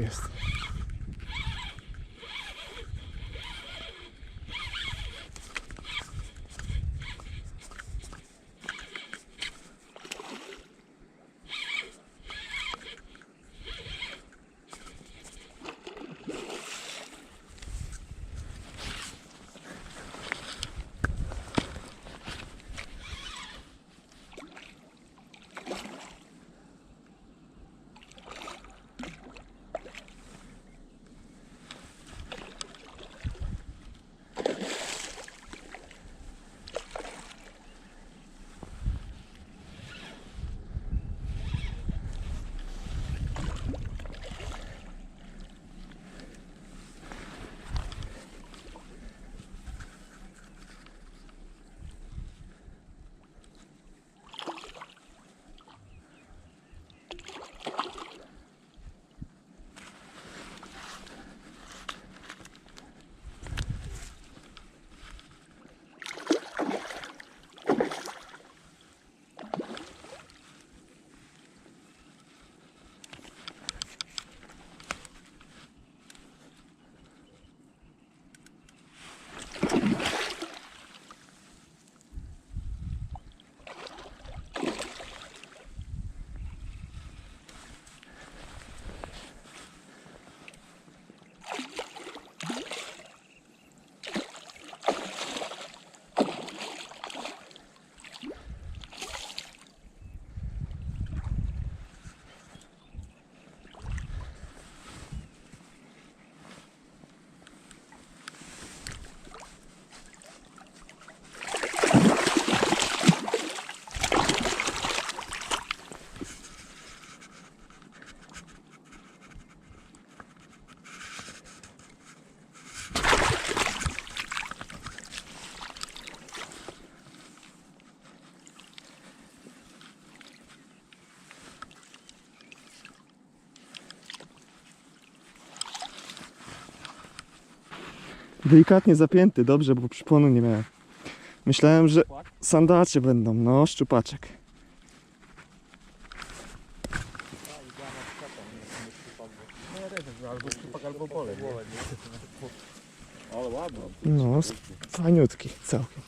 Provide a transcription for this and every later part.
jest. Delikatnie zapięty, dobrze, bo przyponu nie miałem. Myślałem, że sandacze będą, no, szczupaczek. Ale ładno. No, fajniutki całkiem.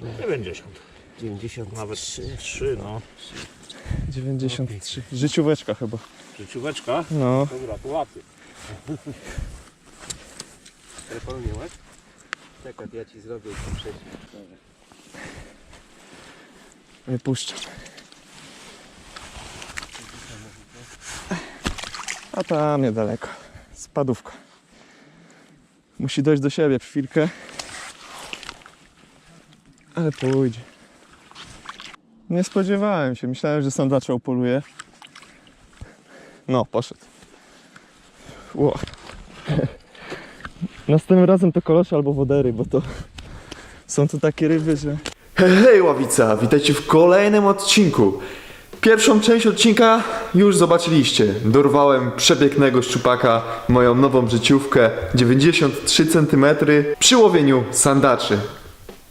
Nie 90. 90 Nawet 3, no. 93. Życióweczka chyba. Życióweczka. No, To gratulacje. Telefonu nie masz? Czekaj, ja ci zrobię i prześlę. nie puszczam. A tam niedaleko. Spadówka. Musi dojść do siebie chwilkę. Ale pójdzie. Nie spodziewałem się. Myślałem, że sandacza upoluje. No, poszedł. Ło. Następnym razem to kolosze albo wodery, bo to są to takie ryby, że... Hej, hej ławica, witajcie w kolejnym odcinku. Pierwszą część odcinka już zobaczyliście. Dorwałem przepięknego szczupaka, moją nową życiówkę, 93 cm przy łowieniu sandaczy.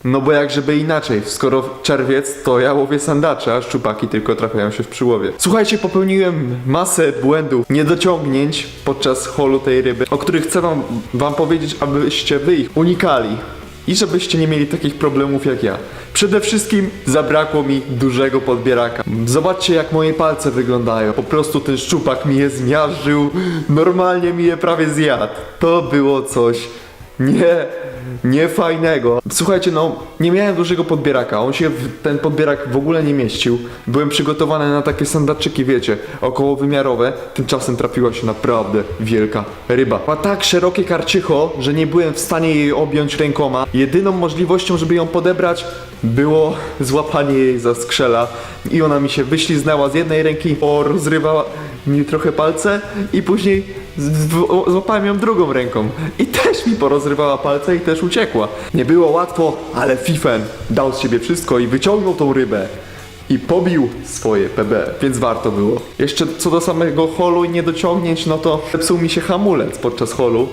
No bo jak żeby inaczej, skoro czerwiec to ja łowię sandacze, a szczupaki tylko trafiają się w przyłowie. Słuchajcie, popełniłem masę błędów, niedociągnięć podczas holu tej ryby, o których chcę wam, wam powiedzieć, abyście wy ich unikali i żebyście nie mieli takich problemów jak ja. Przede wszystkim zabrakło mi dużego podbieraka. Zobaczcie jak moje palce wyglądają. Po prostu ten szczupak mi je zmiażdżył, normalnie mi je prawie zjadł. To było coś nie, nie fajnego. Słuchajcie, no nie miałem dużego podbieraka. On się w ten podbierak w ogóle nie mieścił. Byłem przygotowany na takie sandaczyki, wiecie, okołowymiarowe. Tymczasem trafiła się naprawdę wielka ryba. Ma tak szerokie karczycho, że nie byłem w stanie jej objąć rękoma. Jedyną możliwością, żeby ją podebrać, było złapanie jej za skrzela. I ona mi się wyśliznęła z jednej ręki, rozrywała mi trochę palce i później złapałem ją drugą ręką i też mi porozrywała palce i też uciekła. Nie było łatwo, ale Fifen dał z siebie wszystko i wyciągnął tą rybę i pobił swoje PB, więc warto było. Jeszcze co do samego holu i niedociągnięć, no to zepsuł mi się hamulec podczas holu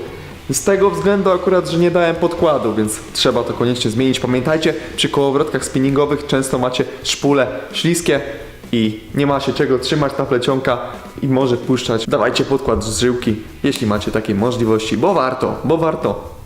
Z tego względu akurat, że nie dałem podkładu, więc trzeba to koniecznie zmienić. Pamiętajcie, przy kołowrotkach spinningowych często macie szpule śliskie i nie ma się czego trzymać ta plecionka i może puszczać. Dawajcie podkład z żyłki, jeśli macie takie możliwości, bo warto, bo warto.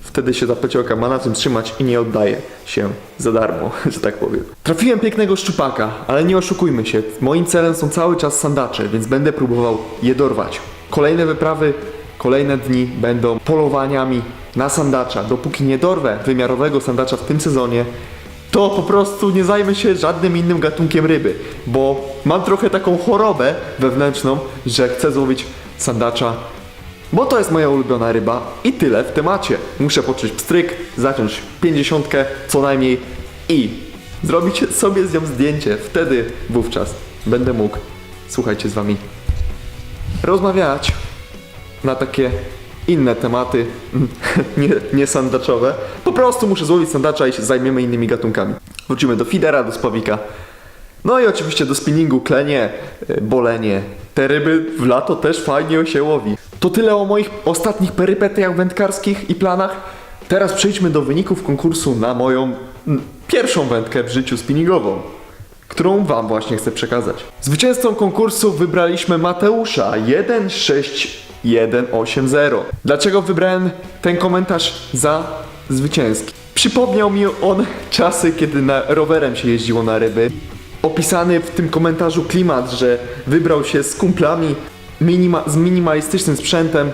Wtedy się ta plecionka ma na tym trzymać i nie oddaje się za darmo, że tak powiem. Trafiłem pięknego szczupaka, ale nie oszukujmy się. Moim celem są cały czas sandacze, więc będę próbował je dorwać. Kolejne wyprawy, kolejne dni będą polowaniami na sandacza. Dopóki nie dorwę wymiarowego sandacza w tym sezonie, to po prostu nie zajmę się żadnym innym gatunkiem ryby, bo mam trochę taką chorobę wewnętrzną, że chcę złowić sandacza bo to jest moja ulubiona ryba i tyle w temacie. Muszę poczuć pstryk, zacząć pięćdziesiątkę co najmniej i zrobić sobie z nią zdjęcie. Wtedy wówczas będę mógł, słuchajcie, z wami rozmawiać na takie inne tematy, nie, nie sandaczowe. Po prostu muszę złowić sandacza i się zajmiemy innymi gatunkami. Wrócimy do fidera, do spławika. No i oczywiście do spinningu, klenie, y, bolenie. Te ryby w lato też fajnie się łowi. To tyle o moich ostatnich perypetiach wędkarskich i planach. Teraz przejdźmy do wyników konkursu na moją pierwszą wędkę w życiu spinningową, którą wam właśnie chcę przekazać. Zwycięzcą konkursu wybraliśmy Mateusza 16180. Dlaczego wybrałem ten komentarz za zwycięski? Przypomniał mi on czasy, kiedy na rowerem się jeździło na ryby opisany w tym komentarzu klimat, że wybrał się z kumplami minima, z minimalistycznym sprzętem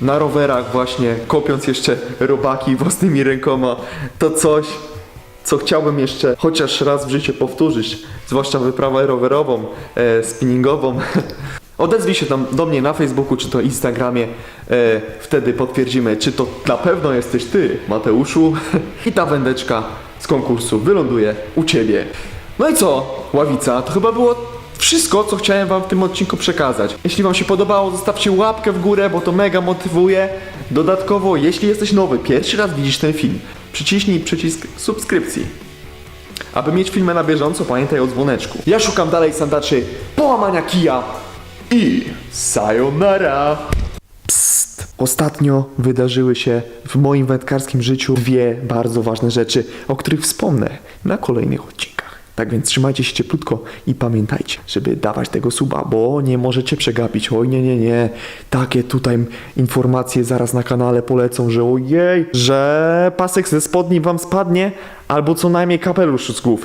na rowerach właśnie, kopiąc jeszcze robaki własnymi rękoma, to coś, co chciałbym jeszcze chociaż raz w życiu powtórzyć, zwłaszcza wyprawę rowerową, e, spinningową. Odezwij się tam do mnie na Facebooku czy to Instagramie, e, wtedy potwierdzimy, czy to na pewno jesteś ty, Mateuszu. I ta wędeczka z konkursu wyląduje u ciebie. No i co, ławica? To chyba było wszystko, co chciałem wam w tym odcinku przekazać. Jeśli wam się podobało, zostawcie łapkę w górę, bo to mega motywuje. Dodatkowo, jeśli jesteś nowy, pierwszy raz widzisz ten film, przyciśnij przycisk subskrypcji. Aby mieć filmy na bieżąco, pamiętaj o dzwoneczku. Ja szukam dalej sandaczy połamania kija i sayonara! Psst. Ostatnio wydarzyły się w moim wędkarskim życiu dwie bardzo ważne rzeczy, o których wspomnę na kolejnych odcinkach. Tak więc trzymajcie się cieplutko i pamiętajcie, żeby dawać tego suba, bo nie możecie przegapić. Oj, nie, nie, nie. Takie tutaj informacje zaraz na kanale polecą, że ojej, że pasek ze spodni wam spadnie, albo co najmniej kapelusz z głów.